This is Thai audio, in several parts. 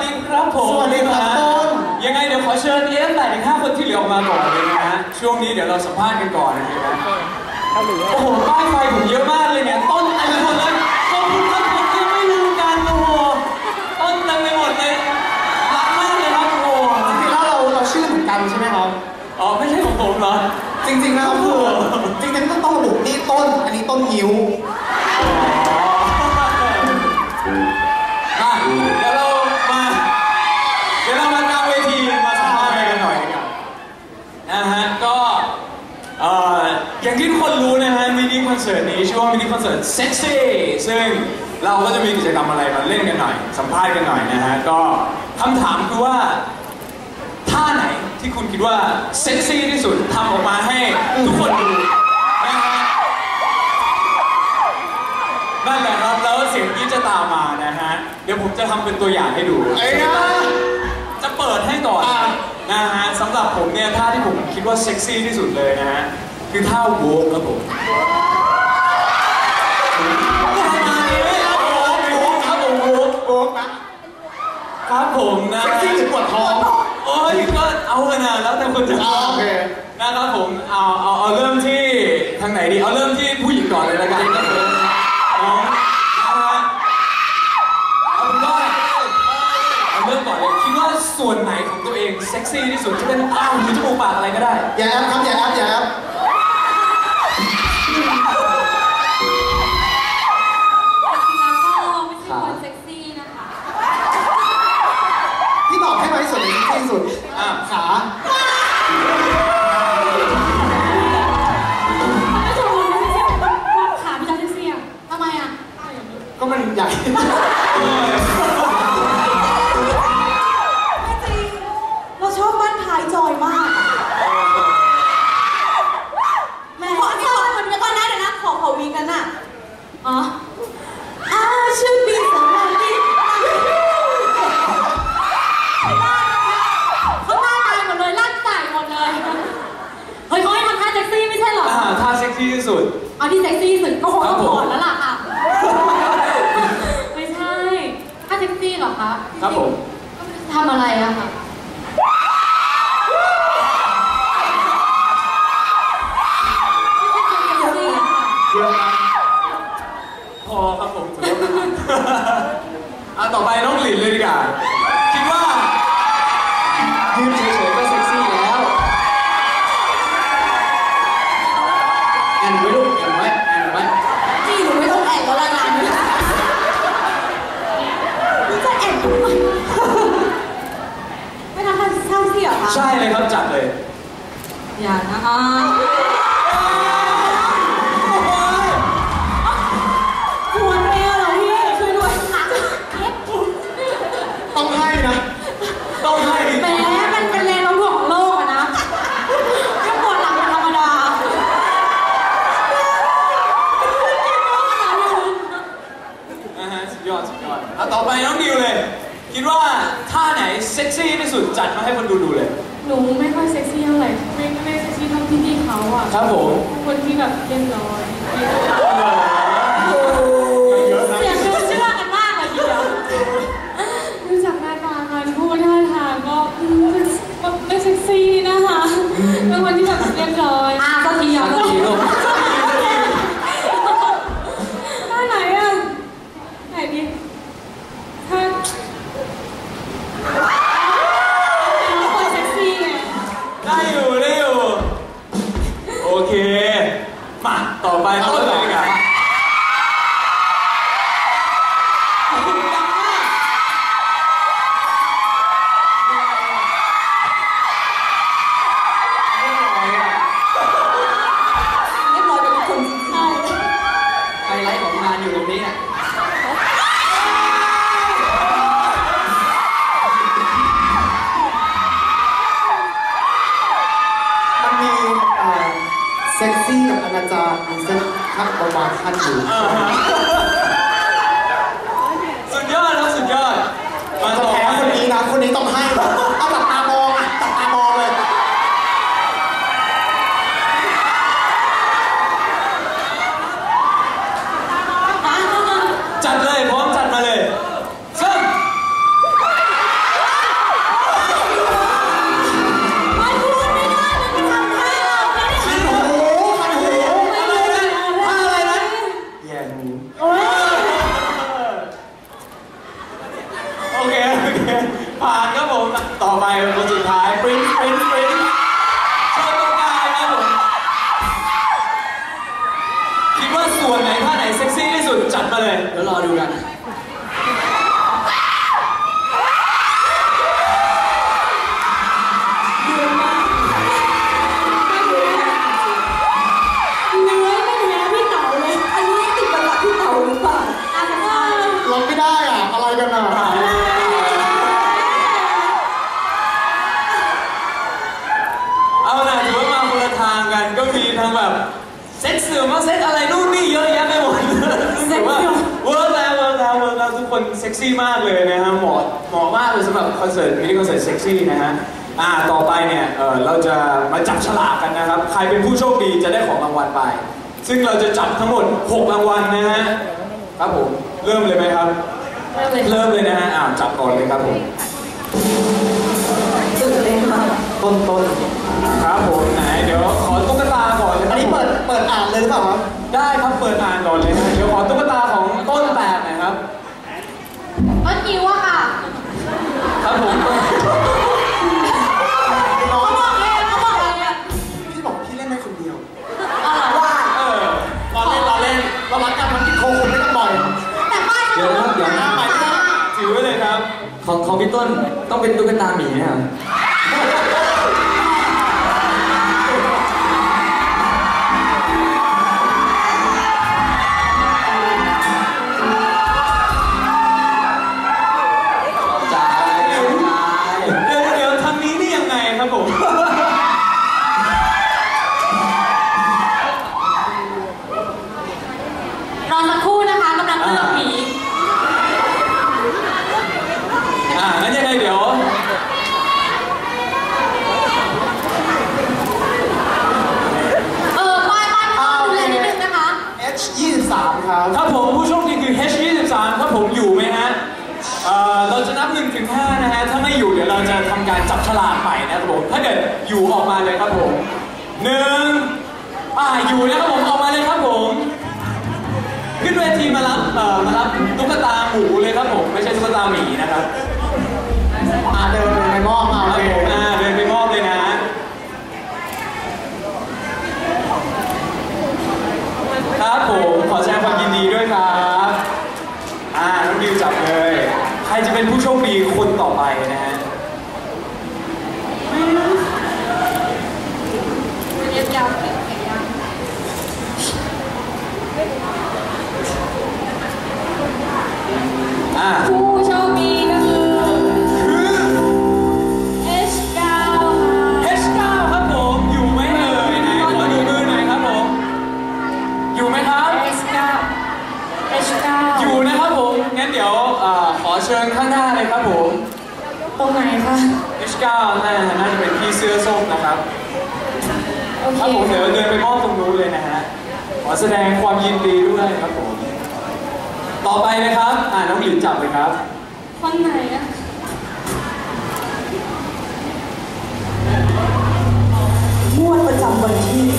สวัสดีครับผมสวัสดีครับต้นยังไงเดี๋ยวขอเชิญเอฟแต่อีกห้าคนที่เหลือออกมาก่อนเลยนะฮะช่วงนี้เดี๋ยวเราสัมภาษณ์กันก่อนนะครับโอ้โหป้ายไฟผมเยอะมากเลยเนี่ยต้นเต็มไปหมดเลยขอบคุณครับผมยังไม่รู้กันโอ้โหต้นเต็มไปหมดเลยรักมากเลยครับโอ้โหจริงๆแล้วเราเราชื่อเหมือนกันใช่ไหมครับอ๋อไม่ใช่ของผมเหรอจริงๆนะครับคือ มินิคอนเสิร์ตเซ็กซี่ซึ่งเราก็จะมีกิจกรรมอะไรมาเล่นกันหน่อย สัมภาษณ์กันหน่อยนะฮะ ก็คำถามคือว่าท่าไหนที่คุณคิดว่าเซ็กซี่ที่สุดทำออกมาให้ทุกคนดูนะฮะนั่นแหละครับแล้วเสียงที่จะตามมานะฮะ เดี๋ยวผมจะทำเป็นตัวอย่างให้ดู ไอ้ยะจะเปิดให้ก่อนอะนะฮะสำหรับผมเนี่ยท่าที่ผมคิดว่าเซ็กซี่ที่สุดเลยนะฮะ คือท่าโวกครับผม ครับผมนะเซ็กซี่หรือปวดท้องโอ้ยก็เอาขนาดแล้วแต่คนจะอ่าโอเคนะครับผมเอาเอาเอาเริ่มที่ทางไหนดีเอาเริ่มที่ผู้หญิงก่อนเลยละกันครับผมน้องนะฮะเอาเป็นว่าเอาเริ่มก่อนเลยคิดว่าส่วนไหนของตัวเองเซ็กซี่ที่สุดจะเป็นตาหูจมูกปากอะไรก็ได้อย่าแอปครับอย่าแอปอย่าแอป ใช่เลยครับจัดเลย อย่านะ ครับผม คนที่แบบเรียบร้อยเยอะนะเสียงดูเชื่อกันมากเลยทีเดียวดูจากหน้าตาการพูดท่าทางก็อืมมันไม่เซ็กซี่นะคะเป็นคนที่แบบเรียบร้อยอะก็ทีเดียวสักทีลูกท่าไหนอะไหนดีท่าเป็นคนเซ็กซี่ไงได้อยู่ lại hỏi bạn ạ à. em mời เป็นคนสุดท้ายไฮไลท์ของงานอยู่ตรงนี้อ่ะ Rumah ต่อไปคนสุดท้ายปริ้นปริ้นปริ้น ซ็กซี่มากเลยนะฮะเหมาะเหมาะมากเลยสำหรับคอนเสิร์ตมินิคอนเสิร์ตเซ็กซี่นะฮะอ่าต่อไปเนี่ยเออเราจะมาจับฉลากกันนะครับ ใครเป็นผู้โชคดีจะได้ของรางวัลไป ซึ่งเราจะจับทั้งหมด 6 รางวัลนะฮะครับผมเริ่มเลยไหมครับ เริ่มเลยเริ่มเลยนะฮะอ่าจับก่อนเลยครับผมตื่นเต้นมากต้นต้นครับผมไหนเดี๋ยวขอตุ๊กตาก่อนเลยคอัรันบนี้ผมเปิดเปิดอ่านเลยหรือเปล่าครับได้ครับเปิดอ่านก่อนเลยนะเดี๋ยวขอตุ๊กตา ของพี่ต้นต้องเป็นตุ๊กตาหมีไหม ครับผมผู้โชคดีคือ H23 ครับผมอยู่ไหมฮะเอ่อเราจะนับ1ถึง5นะฮะ ถ้าไม่อยู่เดี๋ยวเราจะทำการจับฉลากใหม่นะครับผม ถ้าเกิดอยู่ออกมาเลยครับผมหนึ่งอ่าอยู่นะครับผมออกมาเลยครับผม ขึ้นเวทีมารับเอ่อมารับตุ๊กตาหมูเลยครับผม ไม่ใช่ตุ๊กตาหมีนะครับอ่าเดินเดินไปมอบมา ค โอ รับ เค ผมอ่าเดินไปมอบเลยนะ ครับผมขอแสดงความยินดีด้วยครับ อ่าน้องดิวจับเลย ใครจะ ขอเชิญข้างหน้าเลยครับผม ตรงไหนคะ H9 น่าน่าจะเป็นพี่เสื้อส้มนะครับโอเคครับผมเดี๋ยวเดินไปมอบตรงนู้นเลยนะฮะ ขอแสดงความยินดีด้วยครับผม ต่อไปนะครับ อ่าน้องหลินจับเลยครับ คนไหนอะงวดประจำวันที่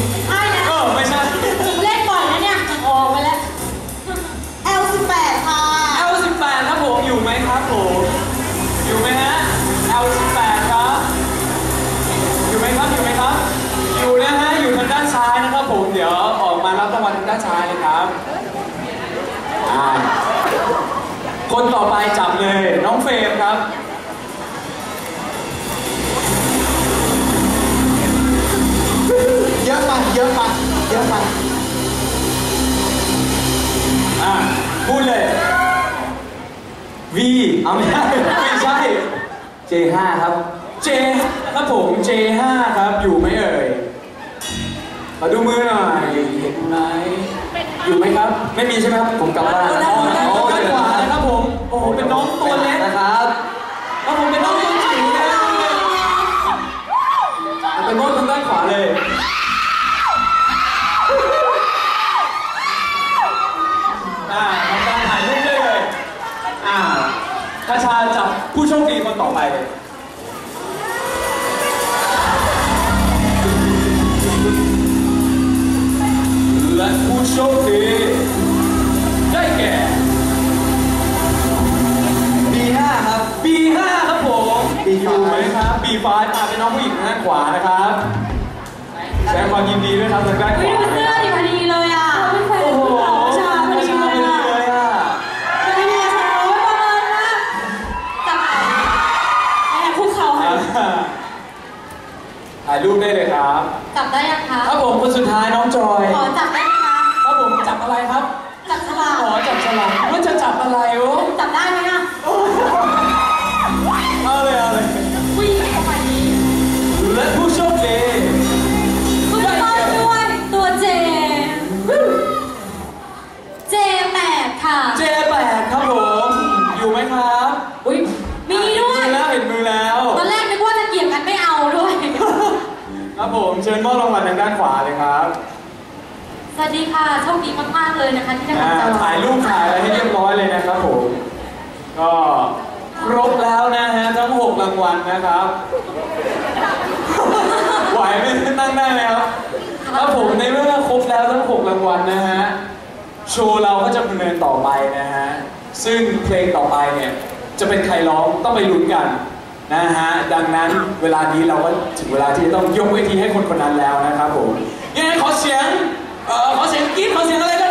ไปจับเลยน้องเฟรมครับเยอะไปเยอะไปเยอะไปอ่าพูดเลย V เอาไม่ได้ไม่ใช่ J5 ครับ J ครับผม J5 ครับอยู่ไหมเอ่ยขอดูมือหน่อยเห็นไหมอยู่ไหมครับ ไม่มีใช่ไหมครับ ผมกลับบ้าน ผมโอ้โหเป็นน้องตัวเล็กนะครับครับผมเป็นน้องตัวจิ๋วนะเป็นน้องทางด้านขวาเลย อ่าทำการถ่ายรูปได้เลย อ่าคาชาจับผู้โชคดีคนต่อไปเลยและผู้โชคดี B5 มาเป็นน้องผู้หญิงทางด้านขวานะครับ แสดงความยินดีด้วยครับทางด้านขเฮ้ยวาดูเสื้อดิพอดีเลยอะเป็นแฟนโอ้โหผู้ชายพอดีพอเลยดีอะเลยอะพอดีเลยค่ะโอ้ยประเมินมากจับแอบคุกเข่าให้อ่าถ่ายรูปได้เลยครับ จับได้ยังคะครับผมคนสุดท้ายน้องจอยขอจับได้ไหมคะครับผมจับอะไรครับ จับฉลากขอจับฉลากว่าจะจับอะไรวะ ครับผมเชิญมอบรางวัลทางด้านขวาเลยครับสวัสดีค่ะโชคดีมากๆเลยนะคะที่ได้อ่ามาเจอถ่ายรูปถ่ายอะไรให้เรียบร้อยเลยนะครับผม ก็ครบแล้วนะฮะทั้งหกรางวัลนะครับ ไหวไหมนั่งได้ไหมครับครับผมในเมื่อครบแล้วทั้งหกรางวัลนะฮะ โชว์เราก็จะดำเนินต่อไปนะฮะ ซึ่งเพลงต่อไปเนี่ย จะเป็นใครร้องต้องไปลุ้นกัน นะฮะดังนั้นเวลานี้เราก็ถึงเวลาที่ต้องยกเวทีให้คนคนนั้นแล้วนะครับผมยังไงขอเสียงเอ่อขอเสียงกรี๊ดขอเสียงอะไรก็